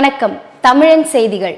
வணக்கம். தமிழன் செய்திகள்.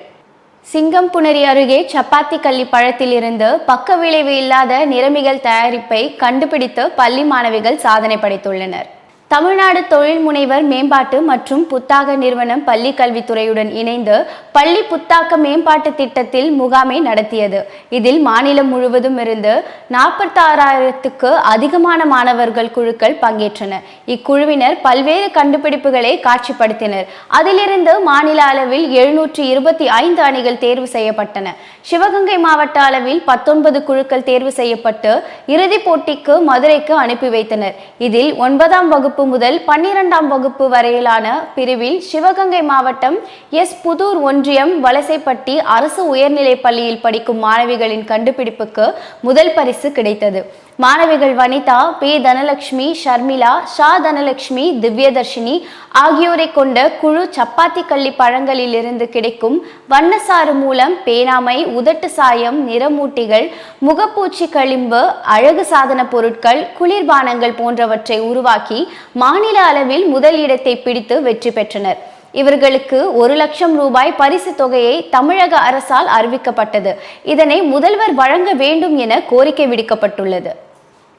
சிங்கம்புணரி அருகே சப்பாத்தி கள்ளி பழத்திலிருந்து பக்க விளைவு இல்லாத நிறமிகள் தயாரிப்பை கண்டுபிடித்து பள்ளி மாணவிகள் சாதனை படைத்துள்ளனர். தமிழ்நாடு தொழில் முனைவர் மேம்பாட்டு மற்றும் புத்தாக்க நிறுவனம் பள்ளி கல்வித்துறையுடன் இணைந்து பள்ளி புத்தாக்க மேம்பாட்டு திட்டத்தில் முகாமை நடத்தியது. இதில் மாநிலம் முழுவதும் இருந்து நாற்பத்தாறாயிரத்துக்கு அதிகமான மாணவர்கள் குழுக்கள் பங்கேற்றனர் இக்குழுவினர் பல்வேறு கண்டுபிடிப்புகளை காட்சிப்படுத்தினர். அதிலிருந்து மாநில அளவில் எழுநூற்றி இருபத்தி ஐந்து அணிகள் தேர்வு செய்யப்பட்டன. சிவகங்கை மாவட்ட அளவில் பத்தொன்பது குழுக்கள் தேர்வு செய்யப்பட்டு இறுதிப் போட்டிக்கு மதுரைக்கு அனுப்பி வைத்தனர். இதில் ஒன்பதாம் வகுப்பு முதல் பன்னிரெண்டாம் வகுப்பு வரையிலான பிரிவில் சிவகங்கை மாவட்டம் எஸ் புதூர் ஒன்றியம் வலசைப்பட்டி அரசு உயர்நிலைப் பள்ளியில் படிக்கும் மாணவிகளின் கண்டுபிடிப்புக்கு முதல் பரிசு கிடைத்தது. மாணவிகள் வனிதா பி. தனலட்சுமி ஷர்மிளா ஷா. தனலட்சுமி திவ்யதர்ஷினி ஆகியோரை கொண்ட குழு சப்பாத்தி கள்ளி பழங்களிலிருந்து கிடைக்கும் வண்ணசாறு மூலம் பேனாமை உதட்டு சாயம் நிறமூட்டிகள் முகப்பூச்சி களிம்பு அழகு சாதன பொருட்கள் குளிர்பானங்கள் போன்றவற்றை உருவாக்கி மாநில அளவில் முதல் இடத்தை பிடித்து வெற்றி பெற்றனர். இவர்களுக்கு ஒரு லட்சம் ரூபாய் பரிசு தொகையை தமிழக அரசால் அறிவிக்கப்பட்டது. இதனை முதல்வர் வழங்க வேண்டும் என கோரிக்கை விடுக்கப்பட்டுள்ளது.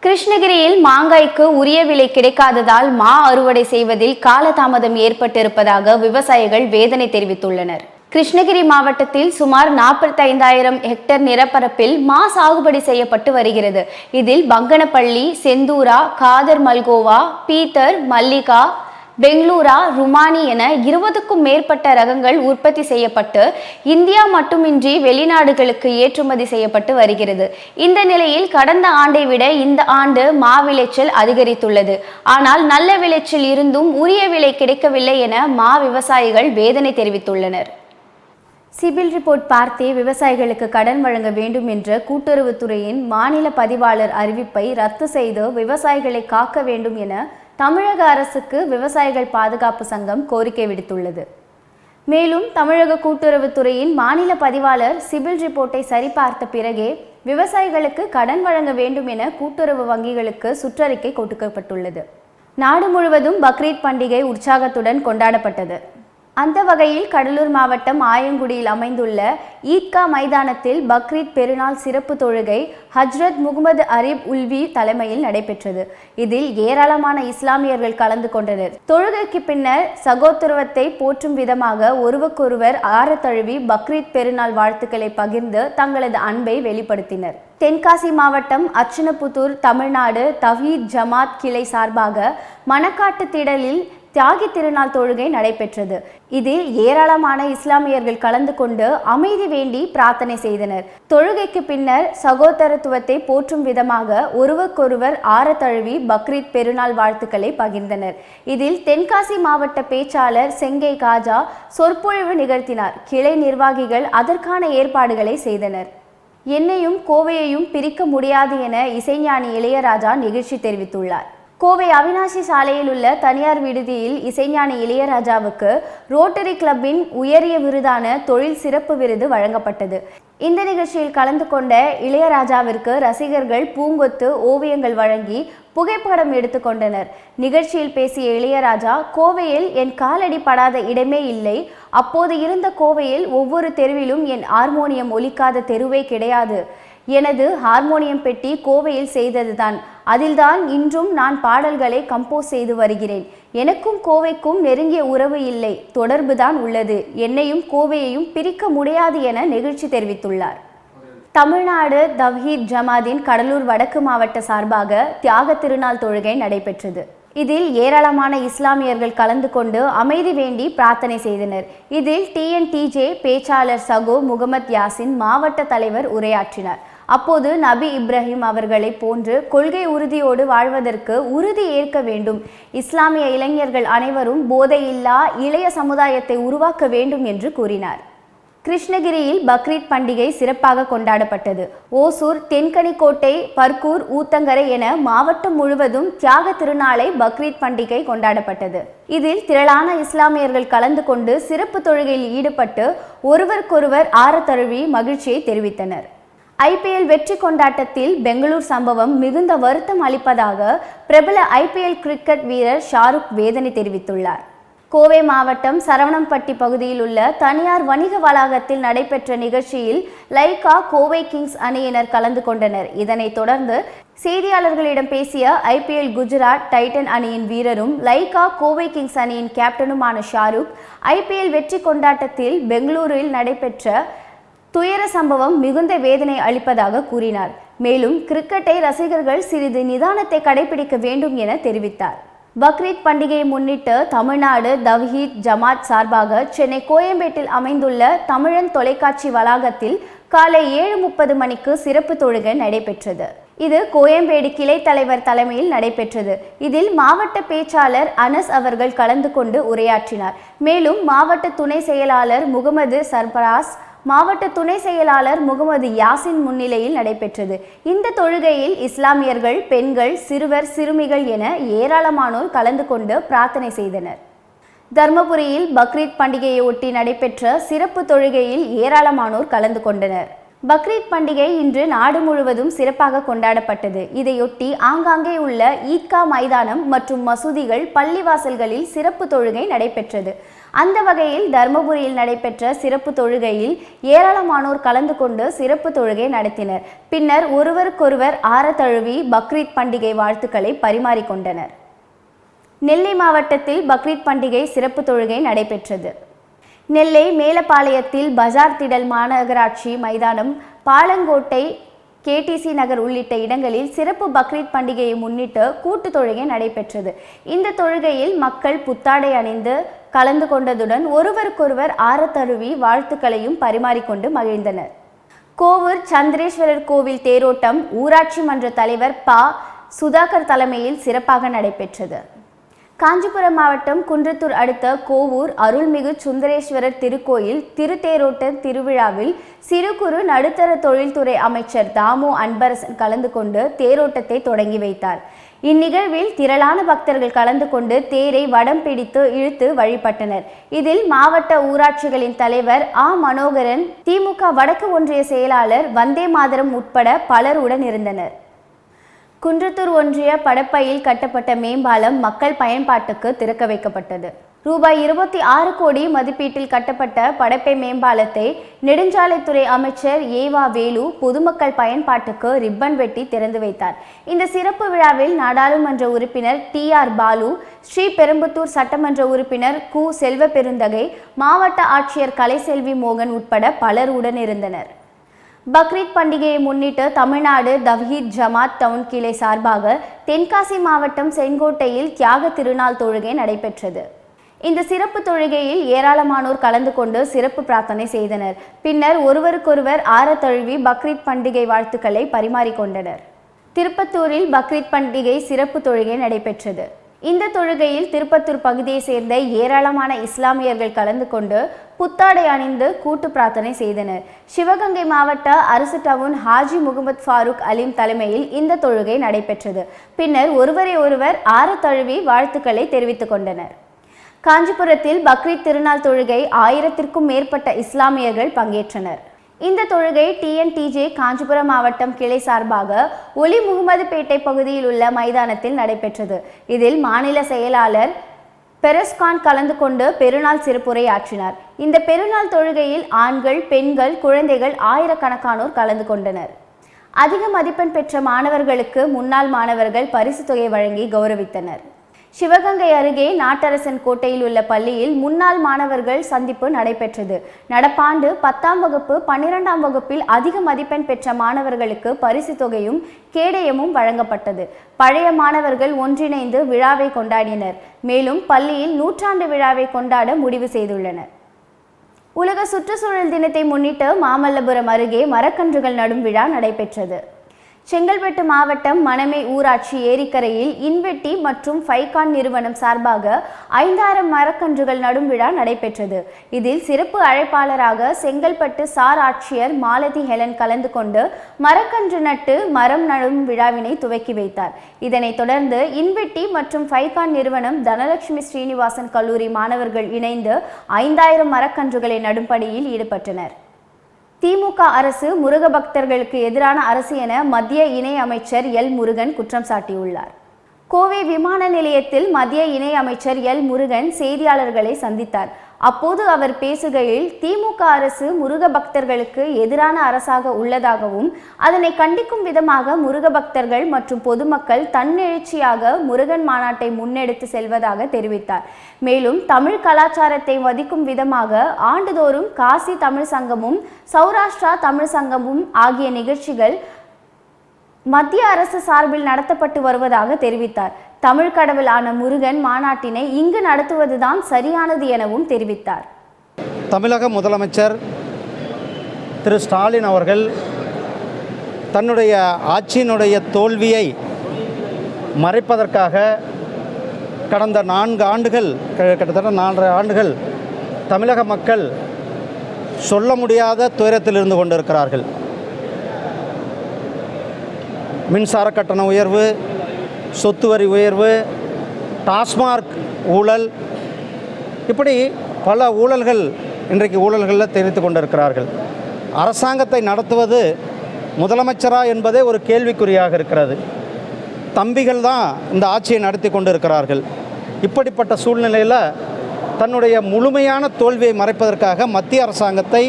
கிருஷ்ணகிரியில் மாங்காய்க்கு உரிய விலை கிடைக்காததால் மா அறுவடை செய்வதில் காலதாமதம் ஏற்பட்டிருப்பதாக விவசாயிகள் வேதனை தெரிவித்துள்ளனர். கிருஷ்ணகிரி மாவட்டத்தில் சுமார் நாற்பத்தைந்தாயிரம் ஹெக்டர் நிலப்பரப்பில் மா சாகுபடி செய்யப்பட்டு வருகிறது. இதில் பங்கனப்பள்ளி செந்தூரா காதர் மல்கோவா பீத்தர் மல்லிகா பெங்களூரா ருமானி என இருபதுக்கும் மேற்பட்ட ரகங்கள் உற்பத்தி செய்யப்பட்டு இந்தியா மட்டுமின்றி வெளிநாடுகளுக்கு ஏற்றுமதி செய்யப்பட்டு வருகிறது. இந்த நிலையில் கடந்த ஆண்டை விட இந்த ஆண்டு மா விளைச்சல் அதிகரித்துள்ளது. ஆனால் நல்ல விளைச்சல் இருந்தும் உரிய விலை கிடைக்கவில்லை என மா விவசாயிகள் வேதனை தெரிவித்துள்ளனர். சிபில் ரிப்போர்ட் பார்த்தே விவசாயிகளுக்கு கடன் வழங்க வேண்டும் என்ற கூட்டுறவுத்துறையின் மாநில பதிவாளர் அறிவிப்பை ரத்து செய்து விவசாயிகளை காக்க வேண்டும் என தமிழக அரசுக்கு விவசாயிகள் பாதுகாப்பு சங்கம் கோரிக்கை விடுத்துள்ளது. மேலும் தமிழக கூட்டுறவுத்துறையின் மாநில பதிவாளர் சிபில் ரிப்போர்ட்டை சரிபார்த்த பிறகே விவசாயிகளுக்கு கடன் வழங்க வேண்டும் என கூட்டுறவு வங்கிகளுக்கு சுற்றறிக்கை கொடுக்கப்பட்டுள்ளது. நாடு முழுவதும் பக்ரீத் பண்டிகை உற்சாகத்துடன் கொண்டாடப்பட்டது. அந்த வகையில் கடலூர் மாவட்டம் ஆயங்குடியில் அமைந்துள்ள ஈத்கா மைதானத்தில் பக்ரீத் பெருநாள் சிறப்பு தொழுகை ஹஜ்ரத் முகமது அரிப் உல்வி தலைமையில் நடைபெற்றது. இதில் ஏராளமான இஸ்லாமியர்கள் கலந்து கொண்டனர். தொழுகைக்கு பின்னர் சகோதரவத்தை போற்றும் விதமாக ஒருவருக்கொருவர் ஆற தழுவி பக்ரீத் பெருநாள் வாழ்த்துக்களை பகிர்ந்து தங்களது அன்பை வெளிப்படுத்தினர். தென்காசி மாவட்டம் அர்ச்சனபுத்தூர் தமிழ்நாடு தவீத் ஜமாத் கிளை சார்பாக மணக்காட்டு திடலில் தியாகி திருநாள் தொழுகை நடைபெற்றது. இதில் ஏராளமான இஸ்லாமியர்கள் கலந்து கொண்டு அமைதி வேண்டி பிரார்த்தனை செய்தனர். தொழுகைக்கு பின்னர் சகோதரத்துவத்தை போற்றும் விதமாக ஒருவருக்கொருவர் ஆற தழுவி பக்ரீத் பெருநாள் வாழ்த்துக்களை பகிர்ந்தனர். இதில் தென்காசி மாவட்ட பேச்சாளர் செங்கை காஜா சொற்பொழிவு நிகழ்த்தினார். கிளை நிர்வாகிகள் அதற்கான ஏற்பாடுகளை செய்தனர். என்னையும் கோவையையும் பிரிக்க முடியாது என இசைஞானி இளையராஜா நிகழ்ச்சி தெரிவித்துள்ளார். கோவை அவினாசி சாலையில் உள்ள தனியார் விடுதியில் இசைஞானி இளையராஜாவுக்கு ரோட்டரி கிளப்பின் உயரிய விருதான தொழில் சிறப்பு விருது வழங்கப்பட்டது. இந்த நிகழ்ச்சியில் கலந்து கொண்ட இளையராஜாவிற்கு ரசிகர்கள் பூங்கொத்து ஓவியங்கள் வழங்கி புகைப்படம் எடுத்துக்கொண்டனர் நிகழ்ச்சியில் பேசிய இளையராஜா கோவையில் என் காலடி படாத இடமே இல்லை. அப்போது இருந்த கோவையில் ஒவ்வொரு தெருவிலும் என் ஹார்மோனியம் ஒலிக்காத தெருவே கிடையாது. எனது ஹார்மோனியம் பெட்டி கோவையில் செய்ததுதான். அதில்தான் இன்றும் நான் பாடல்களை கம்போஸ் செய்து வருகிறேன். எனக்கும் கோவைக்கும் நெருங்கிய உறவு இல்லை. தொடர்புதான் உள்ளது. என்னையும் கோவையையும் பிரிக்க முடியாது என நெகிழ்ச்சி தெரிவித்துள்ளார். தமிழ்நாடு தவ்ஹீத் ஜமாதின் கடலூர் வடக்கு மாவட்ட சார்பாக தியாக திருநாள் தொழுகை நடைபெற்றது. இதில் ஏராளமான இஸ்லாமியர்கள் கலந்து கொண்டு அமைதி வேண்டி பிரார்த்தனை செய்தனர். இதில் டிஎன்டிஜே பேச்சாளர் சகோ முகமது யாசின் மாவட்ட தலைவர் உரையாற்றினார். அப்போது நபி இப்ராஹிம் அவர்களை போன்று கொள்கை உறுதியோடு வாழ்வதற்கு உறுதி ஏற்க வேண்டும். இஸ்லாமிய இளைஞர்கள் அனைவரும் போதையில்லா இளைய சமுதாயத்தை உருவாக்க வேண்டும் என்று கூறினார். கிருஷ்ணகிரியில் பக்ரீத் பண்டிகை சிறப்பாக கொண்டாடப்பட்டது. ஓசூர் தென்கனிக்கோட்டை பர்கூர் ஊத்தங்கரை என மாவட்டம் முழுவதும் தியாக திருநாளை பக்ரீத் பண்டிகை கொண்டாடப்பட்டது. இதில் திரளான இஸ்லாமியர்கள் கலந்து கொண்டு சிறப்பு தொழுகையில் ஈடுபட்டு ஒருவருக்கொருவர் ஆற தழுவி மகிழ்ச்சியை தெரிவித்தனர். ஐபிஎல் வெற்றி கொண்டாட்டத்தில் பெங்களூர் சம்பவம் மிகுந்த வருத்தம் அளிப்பதாக பிரபல ஐபிஎல் கிரிக்கெட் வீரர் ஷாருக் வேதனை தெரிவித்துள்ளார். கோவை மாவட்டம் சரவணம்பட்டி பகுதியில் உள்ள தனியார் வணிக வளாகத்தில் நடைபெற்ற நிகழ்ச்சியில் லைகா கோவை கிங்ஸ் அணியினர் கலந்து கொண்டனர். இதனைத் தொடர்ந்து செய்தியாளர்களிடம் பேசிய ஐபிஎல் குஜராத் டைட்டன் அணியின் வீரரும் லைகா கோவை கிங்ஸ் அணியின் கேப்டனுமான ஷாருக் ஐபிஎல் வெற்றி கொண்டாட்டத்தில் பெங்களூரில் நடைபெற்ற துயர சம்பவம் மிகுந்த வேதனை அளிப்பதாக கூறினார். மேலும் கிரிக்கெட்டை ரசிகர்கள் சிறிது நிதானத்தை கடைபிடிக்க வேண்டும் என தெரிவித்தார். பக்ரீத் பண்டிகையை முன்னிட்டு தமிழ்நாடு தவ்ஹீத் ஜமாத் சார்பாக சென்னை கோயம்பேட்டில் அமைந்துள்ள தமிழன் தொலைக்காட்சி வளாகத்தில் காலை ஏழு முப்பது மணிக்கு சிறப்பு தொழுகை நடைபெற்றது. இது கோயம்பேடு கிளை தலைவர் தலைமையில் நடைபெற்றது. இதில் மாவட்ட பேச்சாளர் அனஸ் அவர்கள் கலந்து கொண்டு உரையாற்றினார். மேலும் மாவட்ட துணை செயலாளர் முகமது சர்பராஸ் மாவட்ட துணை செயலாளர் முகமது யாசின் முன்னிலையில் நடைபெற்றது. இந்த தொழுகையில் இஸ்லாமியர்கள் பெண்கள் சிறுவர் சிறுமிகள் என ஏராளமானோர் கலந்து கொண்டு பிரார்த்தனை செய்தனர். தர்மபுரியில் பக்ரீத் பண்டிகையை ஒட்டி நடைபெற்ற சிறப்பு தொழுகையில் ஏராளமானோர் கலந்து கொண்டனர். பக்ரீத் பண்டிகை இன்று நாடு முழுவதும் சிறப்பாக கொண்டாடப்பட்டது. இதையொட்டி ஆங்காங்கே உள்ள ஈத்கா மைதானம் மற்றும் மசூதிகள் பள்ளிவாசல்களில் சிறப்பு தொழுகை நடைபெற்றது. அந்த வகையில் தர்மபுரியில் நடைபெற்ற சிறப்பு தொழுகையில் ஏராளமானோர் கலந்து கொண்டு சிறப்பு தொழுகை நடத்தினர். பின்னர் ஒருவருக்கொருவர் ஆற தழுவி பக்ரீத் பண்டிகை வாழ்த்துக்களை பரிமாறிக்கொண்டனர். நெல்லை மாவட்டத்தில் பக்ரீத் பண்டிகை சிறப்பு தொழுகை நடைபெற்றது. நெல்லை மேலப்பாளையத்தில் பஜார் திடல் மாநகராட்சி மைதானம் பாலங்கோட்டை கேடிசி நகர் உள்ளிட்ட இடங்களில் சிறப்பு பக்ரீத் பண்டிகையை முன்னிட்டு கூட்டு தொழுகை நடைபெற்றது. இந்த தொழுகையில் மக்கள் புத்தாடை அணிந்து கலந்து கொண்டதுடன் ஒருவருக்கொருவர் ஆரத்தழுவி வாழ்த்துக்களையும் பரிமாறிக்கொண்டு மகிழ்ந்தனர். கோவூர் சந்திரேஸ்வரர் கோவில் தேரோட்டம் ஊராட்சி மன்ற தலைவர் பா. சுதாகர் தலைமையில் சிறப்பாக நடைபெற்றது. காஞ்சிபுரம் மாவட்டம் குன்றத்தூர் அடுத்த கோவூர் அருள்மிகு சுந்தரேஸ்வரர் திருக்கோயில் திருத்தேரோட்ட திருவிழாவில் சிறு குறு நடுத்தர தொழில்துறை அமைச்சர் தாமு அன்பரசன் கலந்து கொண்டு தேரோட்டத்தை தொடங்கி வைத்தார். இந்நிகழ்வில் திரளான பக்தர்கள் கலந்து கொண்டு தேரை வடம் பிடித்து இழுத்து வழிபட்டனர். இதில் மாவட்ட ஊராட்சிகளின் தலைவர் ஆ. மனோகரன் திமுக வடக்கு ஒன்றிய செயலாளர் வந்தே மாதரம் உட்பட பலர் உடன் இருந்தனர். குன்றத்தூர் ஒன்றிய படப்பையில் கட்டப்பட்ட மேம்பாலம் மக்கள் பயன்பாட்டுக்கு திறக்க வைக்கப்பட்டது. ரூபாய் இருபத்தி ஆறு கோடி மதிப்பீட்டில் கட்டப்பட்ட படப்பை மேம்பாலத்தை நெடுஞ்சாலைத்துறை அமைச்சர் ஏவா வேலு பொதுமக்கள் பயன்பாட்டுக்கு ரிப்பன் வெட்டி திறந்து வைத்தார். இந்த சிறப்பு விழாவில் நாடாளுமன்ற உறுப்பினர் டி ஆர் பாலு ஸ்ரீபெரும்புத்தூர் சட்டமன்ற உறுப்பினர் கு செல்வ பெருந்தகை மாவட்ட ஆட்சியர் கலைசெல்வி மோகன் உட்பட பலர் உடனிருந்தனர். பக்ரீத் பண்டிகையை முன்னிட்டு தமிழ்நாடு தவ்ஹீத் ஜமாத் டவுன் கிளை சார்பாக தென்காசி மாவட்டம் செங்கோட்டையில் தியாக திருநாள் தொழுகை நடைபெற்றது. இந்த சிறப்பு தொழுகையில் ஏராளமானோர் கலந்து கொண்டு சிறப்பு பிரார்த்தனை செய்தனர். பின்னர் ஒருவருக்கொருவர் ஆற தழுவி பக்ரீத் பண்டிகை வாழ்த்துக்களை பரிமாறிக்கொண்டனர் திருப்பத்தூரில் பக்ரீத் பண்டிகை சிறப்பு தொழுகை நடைபெற்றது. இந்த தொழுகையில் திருப்பத்தூர் பகுதியை சேர்ந்த ஏராளமான இஸ்லாமியர்கள் கலந்து கொண்டு புத்தாடை அணிந்து கூட்டு பிரார்த்தனை செய்தனர். சிவகங்கை மாவட்ட அரசு டவுன் ஹாஜி முகமது ஃபாரூக் அலீம் தலைமையில் இந்த தொழுகை நடைபெற்றது. பின்னர் ஒருவரை ஒருவர் ஆற தழுவி வாழ்த்துக்களை தெரிவித்துக் கொண்டனர். காஞ்சிபுரத்தில் பக்ரீத் திருநாள் தொழுகை ஆயிரத்திற்கும் மேற்பட்ட இஸ்லாமியர்கள் பங்கேற்றனர். இந்த தொழுகை டிஎன்டிஜே காஞ்சிபுரம் மாவட்டம் கிளை சார்பாக ஒலி முகமதுபேட்டை பகுதியில் உள்ள மைதானத்தில் நடைபெற்றது. இதில் மாநில செயலாளர் பெரஸ்கான் கலந்து கொண்டு பெருநாள் சிறப்புரை ஆற்றினார். இந்த பெருநாள் தொழுகையில் ஆண்கள் பெண்கள் குழந்தைகள் ஆயிரக்கணக்கானோர் கலந்து கொண்டனர். அதிக மதிப்பெண் பெற்ற மாணவர்களுக்கு முன்னாள் மாணவர்கள் பரிசு தொகை வழங்கி கௌரவித்தனர். சிவகங்கை அருகே நாட்டரசன் கோட்டையில் உள்ள பள்ளியில் முன்னாள் மாணவர்கள் சந்திப்பு நடைபெற்றது. நடப்பாண்டு பத்தாம் வகுப்பு பன்னிரெண்டாம் வகுப்பில் அதிக மதிப்பெண் பெற்ற மாணவர்களுக்கு பரிசு தொகையும் கேடயமும் வழங்கப்பட்டது. பழைய மாணவர்கள் ஒன்றிணைந்து விழாவை கொண்டாடினர். மேலும் பள்ளியில் நூற்றாண்டு விழாவை கொண்டாட முடிவு செய்துள்ளனர். உலக சுற்றுச்சூழல் தினத்தை முன்னிட்டு மாமல்லபுரம் அருகே மரக்கன்றுகள் நடும் விழா நடைபெற்றது. செங்கல்பட்டு மாவட்டம் மணமை ஊராட்சி ஏரிக்கரையில் இன்வெட்டி மற்றும் ஃபைகான் நிறுவனம் சார்பாக ஐந்தாயிரம் மரக்கன்றுகள் நடும் விழா நடைபெற்றது. இதில் சிறப்பு அழைப்பாளராக செங்கல்பட்டு சார் ஆட்சியர் மாலதி ஹெலன் கலந்து கொண்டு மரக்கன்று நட்டு மரம் நடும் விழாவினை துவக்கி வைத்தார். இதனைத் தொடர்ந்து இன்வெட்டி மற்றும் ஃபைகான் நிறுவனம் தனலட்சுமி ஸ்ரீனிவாசன் கல்லூரி மாணவர்கள் இணைந்து ஐந்தாயிரம் மரக்கன்றுகளை நடும் பணியில் ஈடுபட்டனர். திமுக அரசு முருக பக்தர்களுக்கு எதிரான அரசு என மத்திய இணை அமைச்சர் எல் முருகன் குற்றம் சாட்டியுள்ளார். கோவை விமான நிலையத்தில் மத்திய இணை அமைச்சர் எல் முருகன் செய்தியாளர்களை சந்தித்தார். அப்போது அவர் பேசுகையில் திமுக அரசு முருக பக்தர்களுக்கு எதிரான அரசாக உள்ளதாகவும் அதனை கண்டிக்கும் விதமாக முருக பக்தர்கள் மற்றும் பொதுமக்கள் தன்னெழுச்சியாக முருகன் மாநாட்டை முன்னெடுத்து செல்வதாக தெரிவித்தார். மேலும் தமிழ் கலாச்சாரத்தை வதிக்கும் விதமாக ஆண்டுதோறும் காசி தமிழ் சங்கமும் சௌராஷ்டிரா தமிழ் சங்கமும் ஆகிய நிகழ்ச்சிகள் மத்திய அரசு சார்பில் நடத்தப்பட்டு வருவதாக தெரிவித்தார். தமிழ் கடவுளான முருகன் மாநாட்டினை இங்கு நடத்துவதுதான் சரியானது எனவும் தெரிவித்தார். தமிழக முதலமைச்சர் திரு ஸ்டாலின் அவர்கள் தன்னுடைய ஆட்சியினுடைய தோல்வியை மறைப்பதற்காக கடந்த நான்கு ஆண்டுகள் கிட்டத்தட்ட நான்கு ஆண்டுகள் தமிழக மக்கள் சொல்ல முடியாத துயரத்தில் இருந்து கொண்டிருக்கிறார்கள். மின்சார கட்டண உயர்வு சொத்து வரி உயர்வு டாஸ்மார்க் ஊழல் இப்படி பல ஊழல்கள் இன்றைக்கு ஊழல்களில் தெரிவித்து கொண்டிருக்கிறார்கள். அரசாங்கத்தை நடத்துவது முதலமைச்சரா என்பதே ஒரு கேள்விக்குறியாக இருக்கிறது. தம்பிகள் தான் இந்த ஆட்சியை நடத்தி கொண்டிருக்கிறார்கள். இப்படிப்பட்ட சூழ்நிலையில் தன்னுடைய முழுமையான தோல்வியை மறைப்பதற்காக மத்திய அரசாங்கத்தை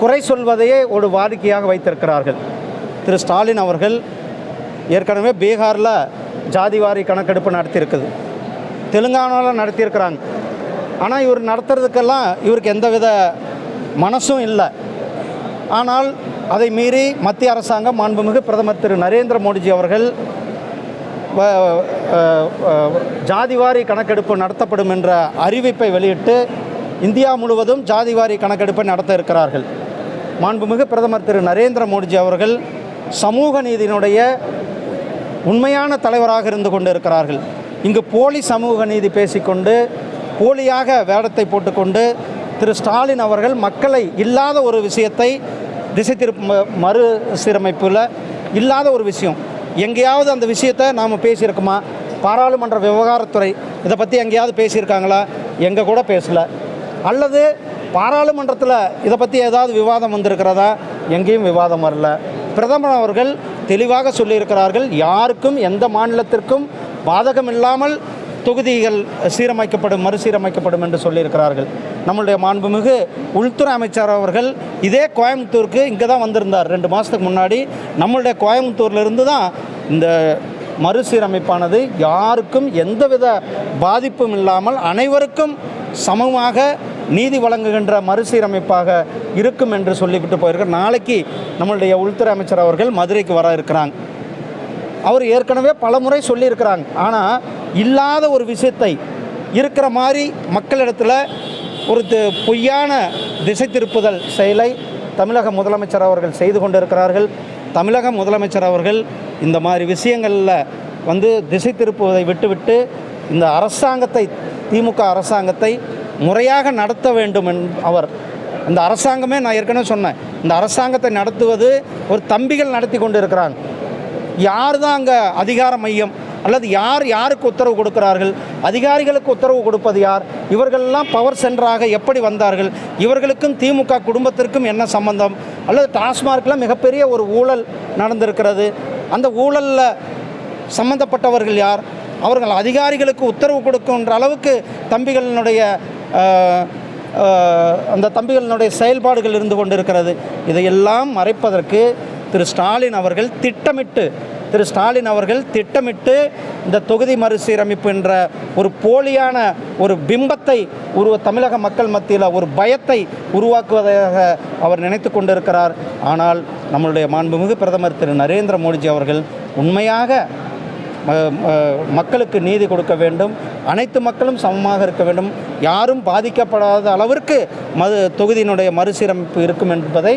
குறை சொல்வதையே ஒரு வாடிக்கையாக வைத்திருக்கிறார்கள். திரு ஸ்டாலின் அவர்கள் ஏற்கனவே பீகாரில் ஜாதிவாரி கணக்கெடுப்பு நடத்தியிருக்குது. தெலுங்கானாவில் நடத்தியிருக்கிறாங்க. ஆனால் இவர் நடத்துறதுக்கெல்லாம் இவருக்கு எந்தவித மனசும் இல்லை. ஆனால் அதை மீறி மத்திய அரசாங்கம் மாண்புமிகு பிரதமர் திரு நரேந்திர மோடிஜி அவர்கள் ஜாதிவாரி கணக்கெடுப்பு நடத்தப்படும் என்ற அறிவிப்பை வெளியிட்டு இந்தியா முழுவதும் ஜாதிவாரி கணக்கெடுப்பை நடத்த இருக்கிறார்கள். மாண்புமிகு பிரதமர் திரு நரேந்திர மோடிஜி அவர்கள் சமூக நீதியினுடைய உண்மையான தலைவராக இருந்து கொண்டு இருக்கிறார்கள் இங்கு போலி சமூக நீதி பேசிக்கொண்டு போலியாக வேடத்தை போட்டுக்கொண்டு திரு ஸ்டாலின் அவர்கள் மக்களை இல்லாத ஒரு விஷயத்தை திசை திருப்ப ம- மறு சீரமைப்பில் இல்லாத ஒரு விஷயம். எங்கேயாவது அந்த விஷயத்தை நாம் பேசியிருக்கோமா? பாராளுமன்ற விவகாரத்துறை இதை பற்றி எங்கேயாவது பேசியிருக்காங்களா? எங்கே கூட பேசல. அல்லது பாராளுமன்றத்தில் இதை பற்றி ஏதாவது விவாதம் வந்திருக்கிறதா? எங்கேயும் விவாதம் வரல. பிரதமர் அவர்கள் தெளிவாக சொல்லியிருக்கிறார்கள். யாருக்கும் எந்த மாநிலத்திற்கும் பாதகம் இல்லாமல் தொகுதிகள் சீரமைக்கப்படும் மறுசீரமைக்கப்படும் என்று சொல்லியிருக்கிறார்கள். நம்மளுடைய மாண்புமிகு உள்துறை அமைச்சர் அவர்கள் இதே கோயம்புத்தூருக்கு இங்கே தான் வந்திருந்தார். ரெண்டு மாதத்துக்கு முன்னாடி நம்மளுடைய கோயம்புத்தூர்லேருந்து தான் இந்த மறுசீரமைப்பானது. யாருக்கும் எந்தவித பாதிப்பும் இல்லாமல் அனைவருக்கும் சமமாக நீதி வழங்குகின்ற மறுசீரமைப்பாக இருக்கும் என்று சொல்லிவிட்டு போயிருக்கார் நாளைக்கு நம்மளுடைய உள்துறை அமைச்சர் அவர்கள் மதுரைக்கு வர இருக்கிறாங்க. அவர் ஏற்கனவே பல முறை சொல்லியிருக்கிறாங்க. ஆனால் இல்லாத ஒரு விஷயத்தை இருக்கிற மாதிரி மக்களிடத்தில் ஒரு பொய்யான திசை திருப்புதல் செயலை தமிழக முதலமைச்சர் அவர்கள் செய்து கொண்டிருக்கிறார்கள். தமிழக முதலமைச்சர் அவர்கள் இந்த மாதிரி விஷயங்களில் வந்து திசை திருப்புவதை விட்டுவிட்டு இந்த அரசாங்கத்தை திமுக அரசாங்கத்தை முறையாக நடத்த வேண்டும் என் அவர். இந்த அரசாங்கமே நான் ஏற்கனவே சொன்னேன். இந்த அரசாங்கத்தை நடத்துவது ஒரு தம்பிகள் நடத்தி கொண்டு இருக்கிறாங்க யார் தான் அங்கே அதிகார மையம் அல்லது யார் யாருக்கு உத்தரவு கொடுக்கிறார்கள்? அதிகாரிகளுக்கு உத்தரவு கொடுப்பது யார்? இவர்களெல்லாம் பவர் சென்டராக எப்படி வந்தார்கள்? இவர்களுக்கும் திமுக குடும்பத்திற்கும் என்ன சம்பந்தம்? அல்லது டாஸ்மார்க்கில் மிகப்பெரிய ஒரு ஊழல் நடந்திருக்கிறது. அந்த ஊழலில் சம்பந்தப்பட்டவர்கள் யார்? அவர்கள் அதிகாரிகளுக்கு உத்தரவு கொடுக்கின்ற அளவுக்கு தம்பிகளினுடைய அந்த தம்பிகளினுடைய செயல்பாடுகள் இருந்து கொண்டிருக்கிறது. இதையெல்லாம் மறைப்பதற்கு திரு ஸ்டாலின் அவர்கள் திட்டமிட்டு திரு ஸ்டாலின் அவர்கள் திட்டமிட்டு இந்த தொகுதி மறுசீரமைப்பு என்ற ஒரு போலியான ஒரு பிம்பத்தை உருவ தமிழக மக்கள் மத்தியில் ஒரு பயத்தை உருவாக்குவதாக அவர் நினைத்து கொண்டிருக்கிறார். ஆனால் நம்மளுடைய மாண்புமிகு பிரதமர் திரு நரேந்திர மோடிஜி அவர்கள் உண்மையாக மக்களுக்கு நீதி கொடுக்க வேண்டும். அனைத்து மக்களும் சமமாக இருக்க வேண்டும். யாரும் பாதிக்கப்படாத அளவிற்கு மது தொகுதியினுடைய மறுசீரமைப்பு இருக்கும் என்பதை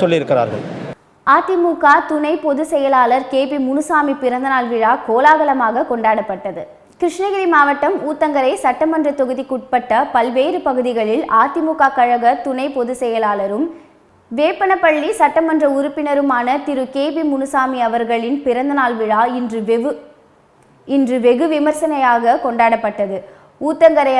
சொல்லியிருக்கிறார்கள். அதிமுக துணை பொதுச் செயலாளர் கே பி முனுசாமி பிறந்தநாள் விழா கோலாகலமாக கொண்டாடப்பட்டது. கிருஷ்ணகிரி மாவட்டம் ஊத்தங்கரை சட்டமன்ற தொகுதிக்குட்பட்ட பல்வேறு பகுதிகளில் அதிமுக கழக துணை பொதுச் செயலாளரும் வேப்பனப்பள்ளி சட்டமன்ற உறுப்பினருமான திரு. கே. பி. முனுசாமி அவர்களின் பிறந்தநாள் விழா இன்று வெகு இன்று வெகு விமர்சனையாக கொண்டாடப்பட்டது. ஊத்தங்கரை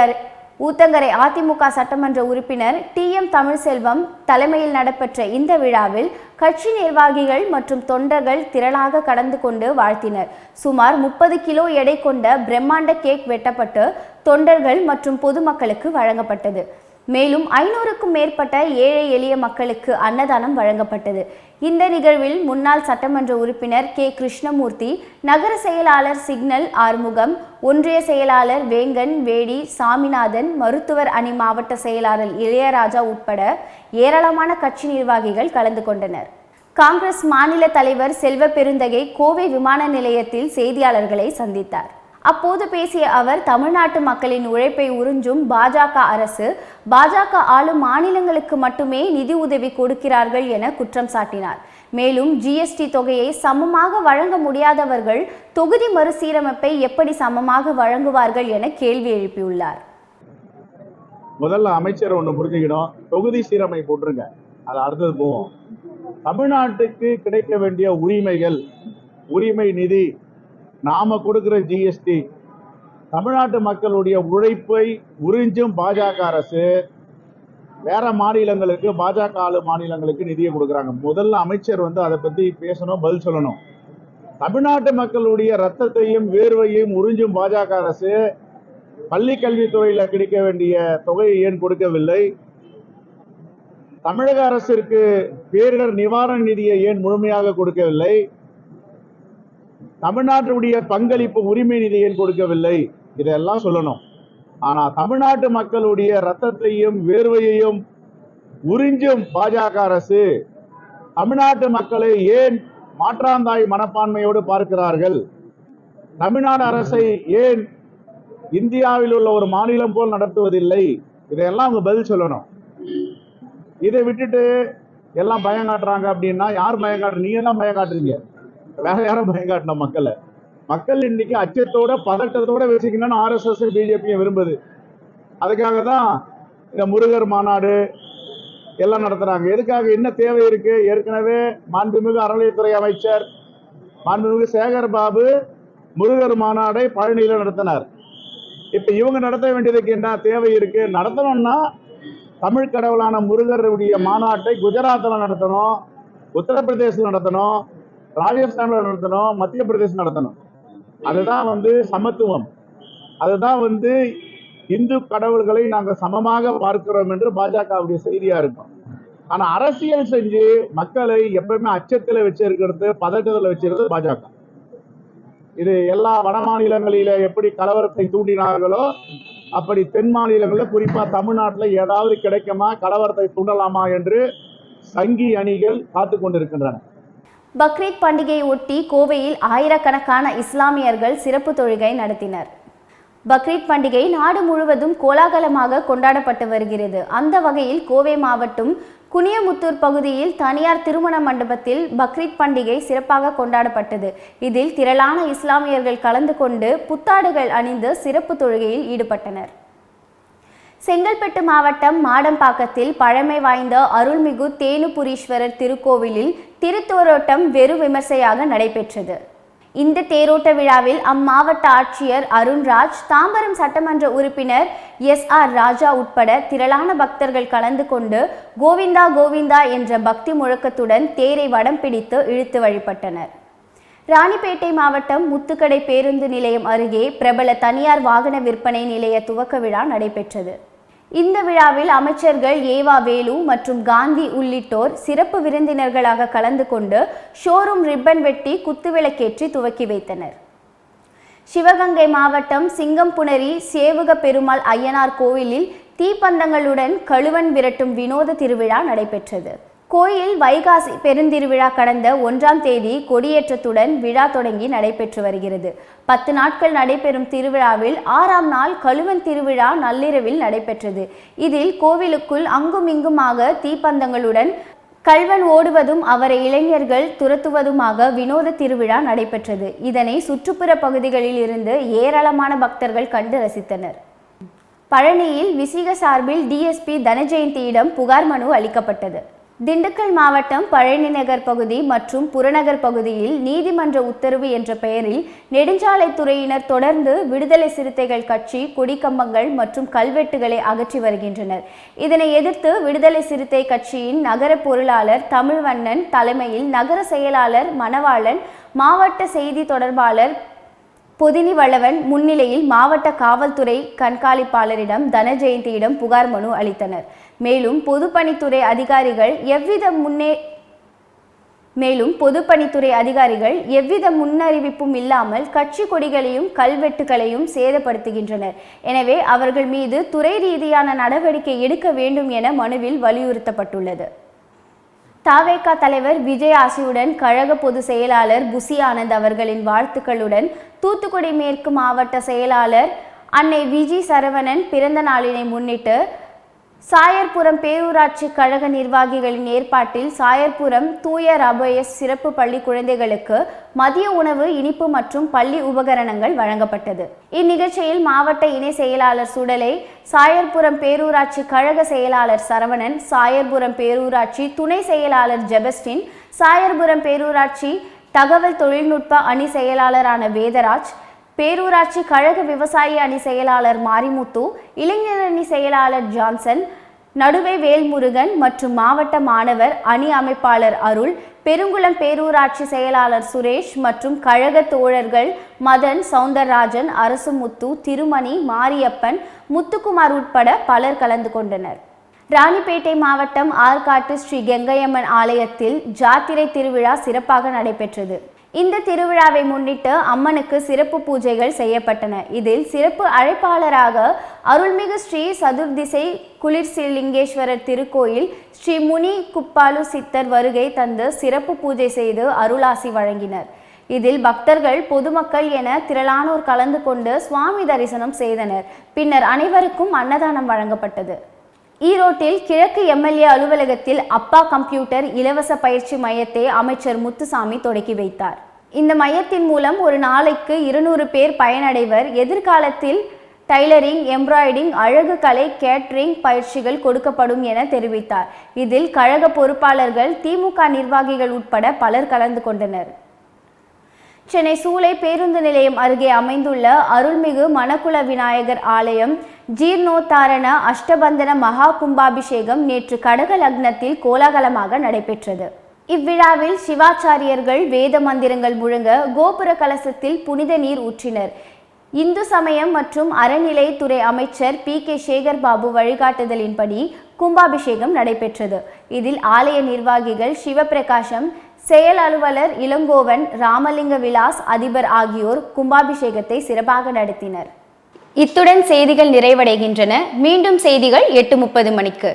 ஊத்தங்கரை அதிமுக சட்டமன்ற உறுப்பினர் டி. எம். தமிழ்செல்வம் தலைமையில் நடைபெற்ற இந்த விழாவில் கட்சி நிர்வாகிகள் மற்றும் தொண்டர்கள் திரளாக கடந்து கொண்டு வாழ்த்தினர். சுமார் முப்பது கிலோ எடை கொண்ட பிரம்மாண்ட கேக் வெட்டப்பட்டு தொண்டர்கள் மற்றும் பொதுமக்களுக்கு வழங்கப்பட்டது. மேலும் ஐநூறுக்கும் மேற்பட்ட ஏழை எளிய மக்களுக்கு அன்னதானம் வழங்கப்பட்டது. இந்த நிகழ்வில் முன்னாள் சட்டமன்ற உறுப்பினர் கே. கிருஷ்ணமூர்த்தி நகர செயலாளர் சிக்னல் ஆறுமுகம் ஒன்றிய செயலாளர் வேங்கன் வேடி சாமிநாதன் மருத்துவர் அணி மாவட்ட செயலாளர் இளையராஜா உட்பட ஏராளமான கட்சி நிர்வாகிகள் கலந்து கொண்டனர். காங்கிரஸ் மாநில தலைவர் செல்வ பெருந்தகை கோவை விமான நிலையத்தில் செய்தியாளர்களை சந்தித்தார். அப்போது பேசிய அவர் தமிழ்நாட்டு மக்களின் உழைப்பை உறிஞ்சும் பாஜக அரசு பாஜக ஆளும் மாநிலங்களுக்கு மட்டுமே நிதி உதவி கொடுக்கிறார்கள் என குற்றம் சாட்டினார். மேலும் ஜிஎஸ்டி தொகையை சமமாக வழங்க முடியாதவர்கள் தொகுதி மறுசீரமைப்பை எப்படி சமமாக வழங்குவார்கள் என கேள்வி எழுப்பியுள்ளார். முதல்ல அமைச்சர் ஒன்று புரிஞ்சுக்கணும் தொகுதி சீரமை போட்டுருங்க அது அடுத்தது போவோம். தமிழ்நாட்டுக்கு கிடைக்க வேண்டிய உரிமைகள் உரிமை நிதி நாம கொடுக்குற ஜிஎஸ்டி தமிழ்நாட்டு மக்களுடைய உழைப்பை உறிஞ்சும் பாஜக அரசு வேற மாநிலங்களுக்கு பாஜக ஆளு மாநிலங்களுக்கு நிதியை கொடுக்குறாங்க. முதல்ல அமைச்சர் வந்து அதை பத்தி பேசணும் பதில் சொல்லணும். தமிழ்நாட்டு மக்களுடைய ரத்தத்தையும் வேர்வையும் உறிஞ்சும் பாஜக அரசு பள்ளி கல்வித்துறையில் கிடைக்க வேண்டிய தொகையை ஏன் கொடுக்கவில்லை? தமிழக அரசிற்கு பேரிடர் நிவாரண நிதியை ஏன் முழுமையாக கொடுக்கவில்லை? தமிழ்நாட்டுடைய பங்களிப்பு உரிமை நிதி ஏன் கொடுக்கவில்லை? இதெல்லாம் சொல்லணும். ஆனால் தமிழ்நாட்டு மக்களுடைய ரத்தத்தையும் வேர்வையையும் உறிஞ்சும் பாஜக அரசு தமிழ்நாட்டு மக்களை ஏன் மாற்றாந்தாய் மனப்பான்மையோடு பார்க்கிறார்கள்? தமிழ்நாடு அரசை ஏன் இந்தியாவில் உள்ள ஒரு மாநிலம் போல் நடத்துவதில்லை? இதையெல்லாம் அவங்க பதில் சொல்லணும். இதை விட்டுட்டு எல்லாம் பயம் காட்டுறாங்க அப்படின்னா யார் பயம் காட்டுறீங்க நீங்க தான் பயம் காட்டுறீங்க. வேற யாரும் பயம் மக்களை. மக்கள் இன்னைக்கு அச்சத்தோட பதட்டத்தோட வச்சுக்கணும்னு ஆர்எஸ்எஸ் பிஜேபியும் விரும்புது. அதுக்காக தான் இந்த முருகர் மாநாடு எல்லாம் நடத்துறாங்க. எதுக்காக என்ன தேவை இருக்கு? ஏற்கனவே மாண்புமிகு அறநிலையத்துறை அமைச்சர் மாண்புமிகு சேகர் பாபு முருகர் மாநாடை பழனியில் நடத்தினார். இப்போ இவங்க நடத்த வேண்டியதுக்கு என்ன தேவை இருக்கு? நடத்தணும்னா தமிழ் கடவுளான முருகருடைய மாநாட்டை குஜராத்தில் நடத்தணும் உத்தரப்பிரதேசத்தில் நடத்தணும் ராஜஸ்தானில் நடத்தணும் மத்திய பிரதேசம் நடத்தணும். அதுதான் வந்து சமத்துவம். அதுதான் வந்து இந்து கடவுள்களை நாங்கள் சமமாக பார்க்கிறோம் என்று பாஜகவுடைய செய்தியா இருக்கும். ஆனா அரசியல் செஞ்சு மக்களை எப்பவுமே அச்சத்துல வச்சிருக்கிறது பதட்டத்துல வச்சிருக்கிறது பாஜக. இது எல்லா வட மாநிலங்களில எப்படி கலவரத்தை தூண்டினார்களோ அப்படி தென் மாநிலங்களில் குறிப்பா தமிழ்நாட்டில் ஏதாவது கிடைக்குமா கலவரத்தை தூண்டலாமா என்று சங்கி அணிகள் காத்து கொண்டிருக்கின்றன பக்ரீத் பண்டிகையை ஒட்டி கோவையில் ஆயிரக்கணக்கான இஸ்லாமியர்கள் சிறப்பு தொழுகை நடத்தினர். பக்ரீத் பண்டிகை நாடு முழுவதும் கோலாகலமாக கொண்டாடப்பட்டு வருகிறது. அந்த வகையில் கோவை மாவட்டம் குனியமுத்தூர் பகுதியில் தனியார் திருமண மண்டபத்தில் பக்ரீத் பண்டிகை சிறப்பாக கொண்டாடப்பட்டது. இதில் திரளான இஸ்லாமியர்கள் கலந்து கொண்டு புத்தாடுகள் அணிந்து சிறப்பு தொழுகையில் ஈடுபட்டனர். செங்கல்பட்டு மாவட்டம் மாடம்பாக்கத்தில் பழமை வாய்ந்த அருள்மிகு தேனுபுரீஸ்வரர் திருக்கோவிலில் திருத்தோரோட்டம் வெறு விமர்சையாக நடைபெற்றது. இந்த தேரோட்ட விழாவில் அம்மாவட்ட ஆட்சியர் அருண்ராஜ் தாம்பரம் சட்டமன்ற உறுப்பினர் எஸ் ஆர் ராஜா உட்பட திரளான பக்தர்கள் கலந்து கொண்டு கோவிந்தா கோவிந்தா என்ற பக்தி முழக்கத்துடன் தேரை வடம் பிடித்து இழுத்து வழிபட்டனர். ராணிப்பேட்டை மாவட்டம் முத்துக்கடை பேருந்து நிலையம் அருகே பிரபல தனியார் வாகன விற்பனை நிலைய துவக்க விழா நடைபெற்றது. இந்த விழாவில் அமைச்சர்கள் ஏவா வேலு மற்றும் காந்தி உள்ளிட்டோர் சிறப்பு விருந்தினர்களாக கலந்து கொண்டு ஷோரூம் ரிப்பன் வெட்டி குத்துவிளக்கேற்றி துவக்கி வைத்தனர். சிவகங்கை மாவட்டம் சிங்கம்புணரி சேவுக பெருமாள் ஐயனார் கோவிலில் தீப்பந்தங்களுடன் கழுவன் விரட்டும் வினோத திருவிழா நடைபெற்றது. கோயில் வைகாசி பெருந்திருவிழா கடந்த ஒன்றாம் தேதி கொடியேற்றத்துடன் விழா தொடங்கி நடைபெற்று வருகிறது. பத்து நாட்கள் நடைபெறும் திருவிழாவில் ஆறாம் நாள் கழுவன் திருவிழா நள்ளிரவில் நடைபெற்றது. இதில் கோவிலுக்குள் அங்குமிங்குமாக தீப்பந்தங்களுடன் கல்வன் ஓடுவதும் அவரை இளைஞர்கள் துரத்துவதுமாக வினோத திருவிழா நடைபெற்றது. இதனை சுற்றுப்புற பகுதிகளில் இருந்து ஏராளமான பக்தர்கள் கண்டு ரசித்தனர். பழனியில் விசிக சார்பில் டிஎஸ்பி தனஜெயந்தியிடம் புகார் மனு அளிக்கப்பட்டது. திண்டுக்கல் மாவட்டம் பழனி நகர் பகுதி மற்றும் புறநகர் பகுதியில் நீதிமன்ற உத்தரவு என்ற பெயரில் நெடுஞ்சாலைத்துறையினர் தொடர்ந்து விடுதலை சிறுத்தைகள் கட்சி கொடிக்கம்பங்கள் மற்றும் கல்வெட்டுகளை அகற்றி வருகின்றனர். இதனை எதிர்த்து விடுதலை சிறுத்தை கட்சியின் நகர பொருளாளர் தமிழ்வண்ணன் தலைமையில் நகர செயலாளர் மணவாளன் மாவட்ட செய்தி தொடர்பாளர் பொதினி வளவன் முன்னிலையில் மாவட்ட காவல்துறை கண்காணிப்பாளரிடம் தனஜெயந்தியிடம் புகார் மனு அளித்தனர். மேலும் பொதுப்பணித்துறை அதிகாரிகள் எவ்வித முன்னே மேலும் பொதுப்பணித்துறை அதிகாரிகள் எவ்வித முன்னறிவிப்பும் இல்லாமல் கட்சி கொடிகளையும் கல்வெட்டுகளையும் சேதப்படுத்துகின்றனர். எனவே அவர்கள் மீது துறை ரீதியான நடவடிக்கை எடுக்க வேண்டும் என மனுவில் வலியுறுத்தப்பட்டுள்ளது. தாவேகா தலைவர் விஜய் ஆசியுடன் கழக பொதுச் செயலாளர் புசி ஆனந்த் அவர்களின் வாழ்த்துக்களுடன் தூத்துக்குடி மேற்கு மாவட்ட செயலாளர் அன்னை விஜி சரவணன் பிறந்த நாளினை முன்னிட்டு சாயர்புரம் பேரூராட்சி கழக நிர்வாகிகளின் ஏற்பாட்டில் சாயர்புரம் தூய ரபோயஸ் சிறப்பு பள்ளி குழந்தைகளுக்கு மதிய உணவு இனிப்பு மற்றும் பள்ளி உபகரணங்கள் வழங்கப்பட்டது. இந்நிகழ்ச்சியில் மாவட்ட இணை செயலாளர் சுடலை சாயர்புரம் பேரூராட்சி கழக செயலாளர் சரவணன் சாயர்புரம் பேரூராட்சி துணை செயலாளர் ஜெபஸ்டின் சாயர்புரம் பேரூராட்சி தகவல் தொழில்நுட்ப அணி செயலாளரான வேதராஜ் பேரூராட்சி கழக விவசாய அணி செயலாளர் மாரிமுத்து இளைஞர் அணி செயலாளர் ஜான்சன் நடுவே வேல்முருகன் மற்றும் மாவட்ட மாணவர் அணி அமைப்பாளர் அருள் பெருங்குளம் பேரூராட்சி செயலாளர் சுரேஷ் மற்றும் கழக தோழர்கள் மதன் சவுந்தரராஜன் அரசுமுத்து திருமணி மாரியப்பன் முத்துக்குமார் உட்பட பலர் கலந்து கொண்டனர். ராணிப்பேட்டை மாவட்டம் ஆற்காட்டு ஸ்ரீ கெங்கையம்மன் ஆலயத்தில் ஜாத்திரை திருவிழா சிறப்பாக நடைபெற்றது. இந்த திருவிழாவை முன்னிட்டு அம்மனுக்கு சிறப்பு பூஜைகள் செய்யப்பட்டன. இதில் சிறப்பு அழைப்பாளராக அருள்மிகு ஸ்ரீ சதுர்திசை குளிர்சிலிங்கேஸ்வரர் திருக்கோயில் ஸ்ரீ முனி குப்பாலு சித்தர் வருகை தந்து சிறப்பு பூஜை செய்து அருளாசி வழங்கினர். இதில் பக்தர்கள் பொதுமக்கள் என திரளானோர் கலந்து கொண்டு சுவாமி தரிசனம் செய்தனர். பின்னர் அனைவருக்கும் அன்னதானம் வழங்கப்பட்டது. ஈரோட்டில் கிழக்கு எம்எல்ஏ அலுவலகத்தில் அப்பா கம்ப்யூட்டர் இலவச பயிற்சி மையத்தை அமைச்சர் முத்துசாமி தொடக்கி வைத்தார். இந்த மையத்தின் மூலம் ஒரு நாளைக்கு இருநூறு பேர் பயனடைவர். எதிர்காலத்தில் டைலரிங் எம்ப்ராய்டிங் அழகு கலை கேட்ரிங் பயிற்சிகள் கொடுக்கப்படும் என தெரிவித்தார். இதில் கழக பொறுப்பாளர்கள் திமுக நிர்வாகிகள் உட்பட பலர் கலந்து கொண்டனர். சென்னை சூளை பேருந்து நிலையம் அருகே அமைந்துள்ள அருள்மிகு மணக்குள விநாயகர் ஆலயம் ஜீர்ணோத்தாரண அஷ்டபந்தன மகா கும்பாபிஷேகம் நேற்று கடக லக்னத்தில் கோலாகலமாக நடைபெற்றது. இவ்விழாவில் சிவாச்சாரியர்கள் வேத மந்திரங்கள் முழங்க கோபுர கலசத்தில் புனித நீர் ஊற்றினர். இந்து சமயம் மற்றும் அறநிலையத்துறை அமைச்சர் பி. கே. சேகர் பாபு வழிகாட்டுதலின்படி கும்பாபிஷேகம் நடைபெற்றது. இதில் ஆலய நிர்வாகிகள் சிவபிரகாசம் செயல் அலுவலர் இளங்கோவன் ராமலிங்க விலாஸ் அதிபர் ஆகியோர் கும்பாபிஷேகத்தை சிறப்பாக நடத்தினர். இத்துடன் செய்திகள் நிறைவடைகின்றன. மீண்டும் செய்திகள் எட்டு முப்பது மணிக்கு.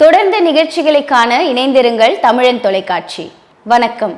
தொடர்ந்த நிகழ்ச்சிகளை காண இணைந்திருங்கள் தமிழன் தொலைக்காட்சி. வணக்கம்.